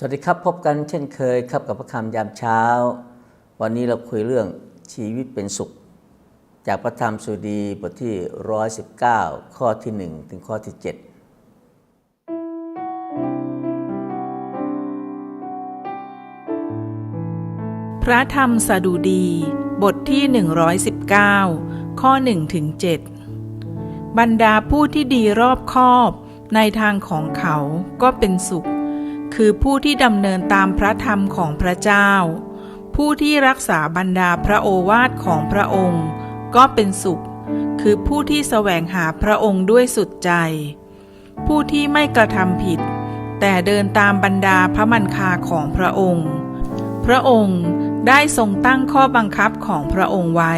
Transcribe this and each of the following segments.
สวัสดีครับพบกันเช่นเคยครับกับพระคำยามเช้า วันนี้เราคุยเรื่องชีวิตเป็นสุข จากพระธรรมสุดีบทที่ 119 ข้อที่ 1 ถึงข้อที่ 7 พระธรรมสดุดีบทที่ 119 ข้อ1ถึง7บรรดาผู้ที่ดีรอบคอบในทางของเขาก็เป็นสุข คือผู้ที่ดำเนินตามพระธรรมของพระเจ้า ผู้ที่รักษาบรรดาพระโอวาทของพระองค์ ก็เป็นสุข คือผู้ที่แสวงหาพระองค์ด้วยสุดใจ ผู้ที่ไม่กระทำผิด แต่เดินตามบรรดาพระมันคาของพระองค์ พระองค์ได้ทรงตั้งข้อบังคับของพระองค์ไว้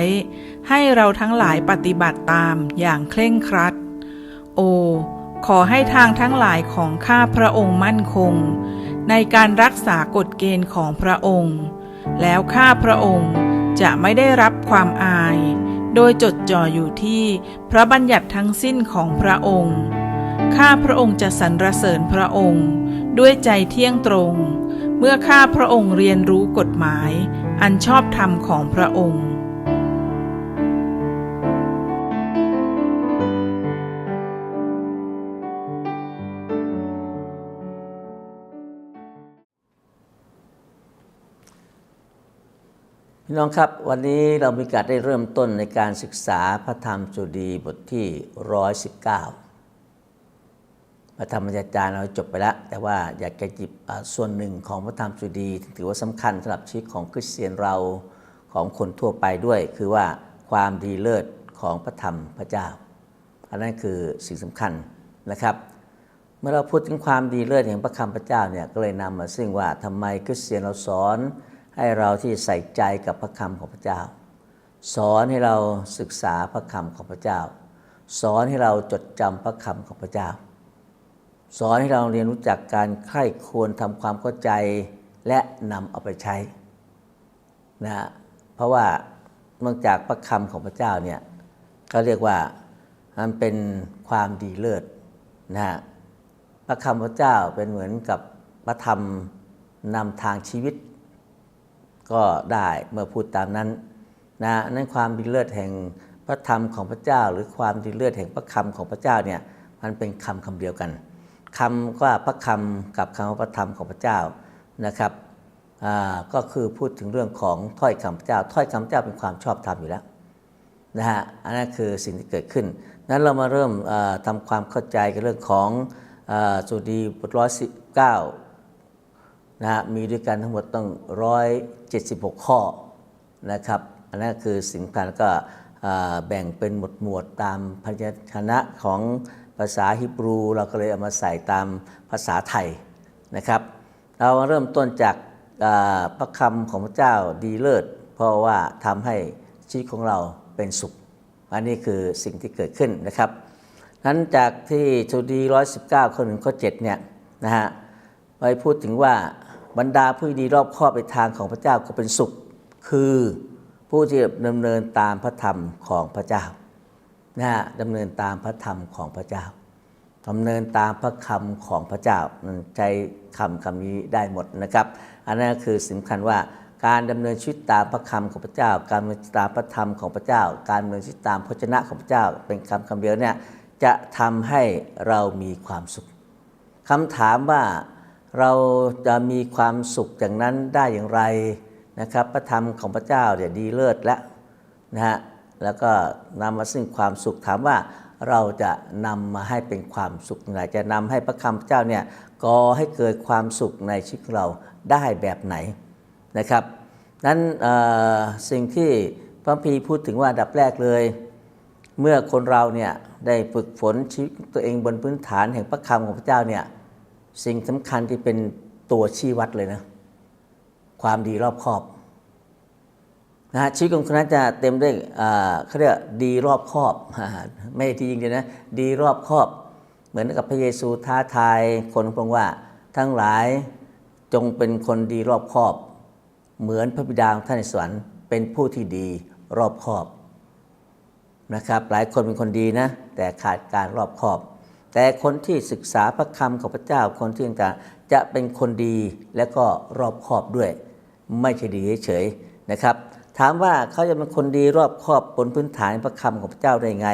ให้เราทั้งหลายปฏิบัติตามอย่างเคร่งครัด โอ ขอให้ทางทั้งหลายของข้าพระองค์มั่นคง ในการรักษากฎเกณฑ์ของพระองค์ แล้วข้าพระองค์จะไม่ได้รับความอาย โดยจดจ่ออยู่ที่พระบัญญัติทั้งสิ้นของพระองค์ ข้าพระองค์จะสรรเสริญพระองค์ ด้วยใจเที่ยงตรง เมื่อข้าพระองค์เรียนรู้กฎหมาย อันชอบธรรมของพระองค์ พี่น้องครับวันนี้เรามีการได้เริ่มต้นในการศึกษาพระธรรมสุดีบทที่ 119 พระธรรมจารย์เราจบไปแล้ว แต่ว่าอยากจะหยิบส่วนหนึ่งของพระธรรมสุดีถือว่าสำคัญสำหรับชีวิตของคริสเตียนเราของคนทั่วไปด้วย คือว่าความดีเลิศของพระธรรมพระเจ้า อันนั้นคือสิ่งสำคัญนะครับ เมื่อเราพูดถึงความดีเลิศแห่งพระคำพระเจ้าเนี่ยก็เลยนำมาซึ่งว่าทำไมคริสเตียนเราสอน ให้เราที่ใส่ใจกับพระคำของพระเจ้า สอนให้เราศึกษาพระคำของพระเจ้า สอนให้เราจดจำพระคำของพระเจ้า สอนให้เราเรียนรู้จักการใคร่ควรทำความเข้าใจและนำเอาไปใช้นะฮะเพราะว่าเนื่องจากพระคำของพระเจ้าเนี่ยเขาเรียกว่ามันเป็นความดีเลิศนะฮะพระคำพระเจ้าเป็นเหมือนกับพระธรรมนำทางชีวิต ก็ได้เมื่อพูดตามนั้นนะนั้นความดีเลิศแห่งพระธรรมของพระเจ้า หรือความดีเลิศแห่งพระคำของพระเจ้าเนี่ยมันเป็นคำคำเดียวกันคำว่าพระคำกับคำว่าพระธรรมของพระเจ้านะครับอ่าก็คือพูดถึงเรื่องของถ้อยคำพระเจ้า ถ้อยคำพระเจ้าเป็นความชอบธรรมอยู่แล้วนะฮะอันนั้นคือสิ่งที่เกิดขึ้น นั้นเรามาเริ่มเอ่อทำความเข้าใจกับเรื่องของอสุดีบทร้อยสิบเก้า นะมีด้วยกันทั้งหมดต้อง 176 ข้อนะครับอันนั้นคือสิ่งสำคัญแล้วก็แบ่งเป็นหมวดหมวดตามพยัญชนะของภาษาฮิบรู เราก็เลยเอามาใส่ตามภาษาไทยนะครับ เรามาเริ่มต้นจากพระคำของพระเจ้าดีเลิศ เพราะว่าทำให้ชีวิตของเราเป็นสุข อันนี้คือสิ่งที่เกิดขึ้นนะครับนั้นจากที่สุดี 119 ข้อหนึ่งข้อ7เนี่ยนะฮะไปพูดถึงว่า บรรดาผู้ดีรอบคอบในทางของพระเจ้าก็เป็นสุข คือผู้ที่ดำเนินตามพระธรรมของพระเจ้านะฮะดำเนินตามพระธรรมของพระเจ้าดำเนินตามพระคำของพระเจ้ามันใช้คำคำนี้ได้หมดนะครับ อันนั้นคือสำคัญว่าการดำเนินชีวิตตามพระคำของพระเจ้า การดำเนินตามพระธรรมของพระเจ้า การดำเนินชีวิตตามพระชนะของพระเจ้า เป็นคำคำเดียวเนี่ยจะทำให้เรามีความสุขคำถามว่า เราจะมีความสุขอย่างนั้นได้อย่างไรนะครับ พระธรรมของพระเจ้าเนี่ยดีเลิศแล้วนะฮะแล้วก็นำมาซึ่งความสุขถามว่าเราจะนำมาให้เป็นความสุขอย่างไรจะนำให้พระคำพระเจ้าเนี่ยก่อให้เกิดความสุขในชีวิตเราได้แบบไหนนะครับนั้นสิ่งที่พระพีพูดถึงว่าดับแรกเลย เมื่อคนเราเนี่ยได้ฝึกฝนชีวิตตัวเองบนพื้นฐานแห่งพระคำของพระเจ้าเนี่ย สิ่งสำคัญที่เป็นตัวชี้วัดเลยนะ ความดีรอบคอบนะฮะชีวิตของคนนั้นจะเต็มด้วยเขาเรียกดีรอบคอบ ไม่ดีจริงๆนะ ดีรอบคอบ เหมือนกับพระเยซูท้าทายคนของพระองค์ว่าทั้งหลายจงเป็นคนดีรอบคอบ เหมือนพระบิดาของท่านในสวรรค์เป็นผู้ที่ดีรอบคอบนะครับ หลายคนเป็นคนดีนะ แต่ขาดการรอบคอบ แต่คนที่ศึกษาพระคำของพระเจ้าคนที่ต่างจะเป็นคนดีและก็รอบคอบด้วย ไม่ใช่ดีเฉยๆนะครับ ถามว่าเขาจะเป็นคนดีรอบคอบบนพื้นฐานพระคำของพระเจ้าได้ไง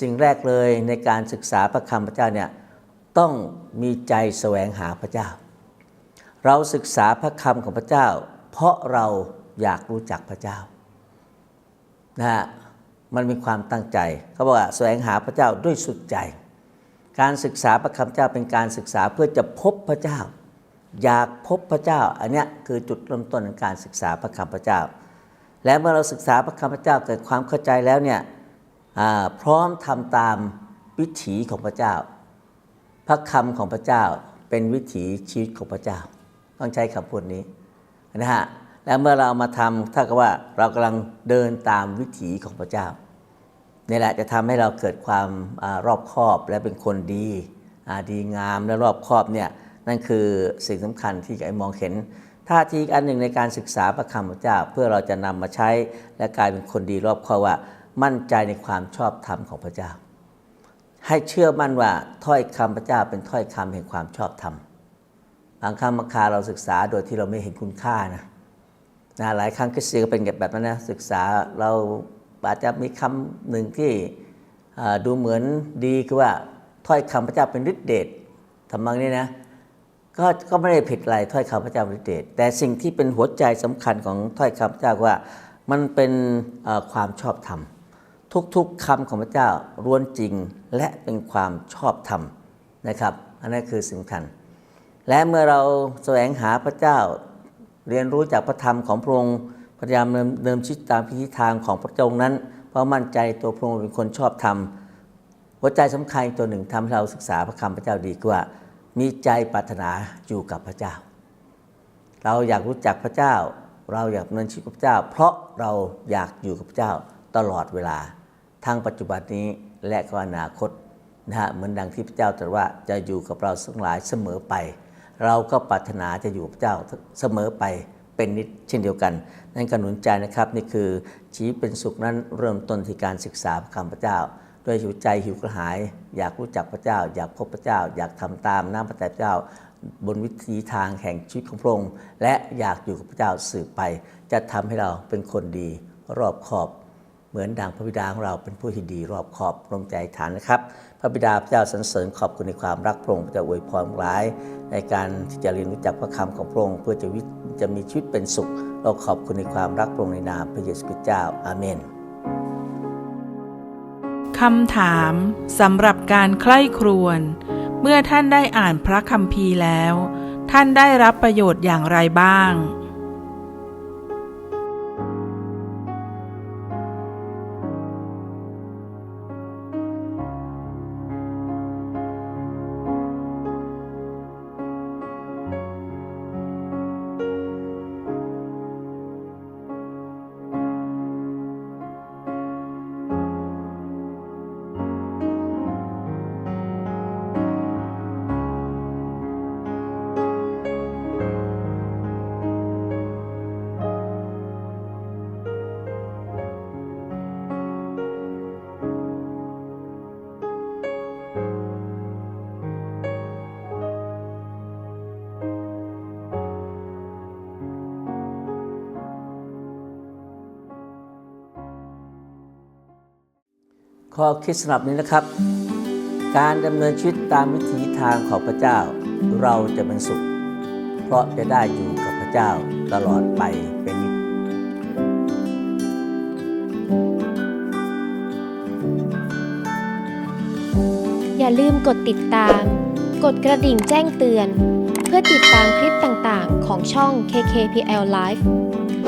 สิ่งแรกเลยในการศึกษาพระคำพระเจ้าเนี่ยต้องมีใจแสวงหาพระเจ้า เราศึกษาพระคำของพระเจ้า เพราะเราอยากรู้จักพระเจ้านะฮะมันมีความตั้งใจเขาบอกว่าแสวงหาพระเจ้าด้วยสุดใจ การศึกษาพระคำเจ้าเป็นการศึกษาเพื่อจะพบพระเจ้า อยากพบพระเจ้า อันนี้คือจุดเริ่มต้นของการศึกษาพระคำพระเจ้า และเมื่อเราศึกษาพระคำพระเจ้าเกิดความเข้าใจแล้วเนี่ยพร้อมทำตามวิถีของพระเจ้า พระคำของพระเจ้าเป็นวิถีชีวิตของพระเจ้า ต้องใช้คำพูดนี้นะฮะและเมื่อเรามาทำถ้ากับว่าเรากำลังเดินตามวิถีของพระเจ้า นี่แหละจะทำให้เราเกิดความอรอบคอบและเป็นคนดีดีงามและรอบคอบเนี่ยนั่นคือสิ่งสำคัญที่จะมองเห็นท่าทีอีกอันหนึ่งในการศึกษาพระคำพระเจ้าเพื่อเราจะนำมาใช้และกลายเป็นคนดีรอบคอบว่า มั่นใจในความชอบธรรมของพระเจ้า ให้เชื่อมั่นว่าถ้อยคำพระเจ้าเป็นถ้อยคำแห่งความชอบธรรมบางครั้งบางคาเราศึกษาโดยที่เราไม่เห็นคุณค่านะนะหลายครั้งคริสเตียนก็เป็นแบบนั้นนะศึกษาเรา อาจจะมีคำหนึ่งที่ดูเหมือนดีคือว่าถ้อยคำพระเจ้าเป็นฤทธิเดชทำมังนี้นะก็ก็ไม่ได้ผิดอะไรถ้อยคำพระเจ้าเป็นฤทธิเดชแต่สิ่งที่เป็นหัวใจสำคัญของถ้อยคำพระเจ้าว่า มันเป็นความชอบธรรม ทุกๆคำของพระเจ้าล้วนจริงและเป็นความชอบธรรมนะครับ อันนั้นคือสิ่งสำคัญ และเมื่อเราแสวงหาพระเจ้าเรียนรู้จากพระธรรมของพระองค์ พยายามเดิมชิดตามพิธีทางของพระองค์นั้น เพราะมั่นใจตัวพระองค์เป็นคนชอบธรรมหัวใจสำคัญตัวหนึ่งทำให้เราศึกษาพระคำพระเจ้าดีกว่า มีใจปรารถนาอยู่กับพระเจ้า เราอยากรู้จักพระเจ้า เราอยากดำเนินชีวิตกับพระเจ้า เพราะเราอยากอยู่กับพระเจ้าตลอดเวลาทั้งปัจจุบันนี้และก็อนาคตนะฮะเหมือนดังที่พระเจ้าตรัสว่าจะอยู่กับเราทั้งหลายเสมอไป เราก็ปรารถนาจะอยู่กับพระเจ้าเสมอไป เป็นนิดเช่นเดียวกัน นั่นก็หนุนใจนะครับนี่คือชีวิตเป็นสุขนั้นเริ่มต้นที่การศึกษาพระคำพระเจ้า ด้วยหิวใจหิวกระหาย อยากรู้จักพระเจ้า อยากพบพระเจ้า อยากทำตามน้ำพระทัยพระเจ้า บนวิถีทางแห่งชีวิตของพระองค์และอยากอยู่กับพระเจ้าสืบไป จะทำให้เราเป็นคนดีรอบขอบเหมือนดังพระบิดาของเราเป็นผู้ที่ดีรอบขอบรวมใจฐานนะครับ พระบิดาพระเจ้าสรรเสริญขอบคุณในความรักพระองค์พระเจ้าอวยพรหลาย ในการที่จะเรียนรู้จักพระคำของพระองค์เพื่อจะวิ จะมีชีวิตเป็นสุข เราขอบคุณในความรักพระองค์ในนามพระเยซูคริสต์เจ้าอาเมนคำถามสำหรับการใคร่ครวญเมื่อท่านได้อ่านพระคัมภีร์แล้ว ท่านได้รับประโยชน์อย่างไรบ้าง ข้อคิดสำหรับนี้นะครับ การดำเนินชีวิตตามวิถีทางของพระเจ้า เราจะเป็นสุข เพราะจะได้อยู่กับพระเจ้าตลอดไปเป็นนิจอย่าลืมกดติดตาม กดกระดิ่งแจ้งเตือน เพื่อติดตามคลิปต่างๆ ของช่อง KKPL Live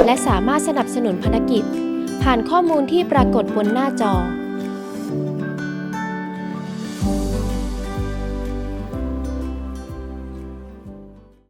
และสามารถสนับสนุนภารกิจ ผ่านข้อมูลที่ปรากฏบนหน้าจอ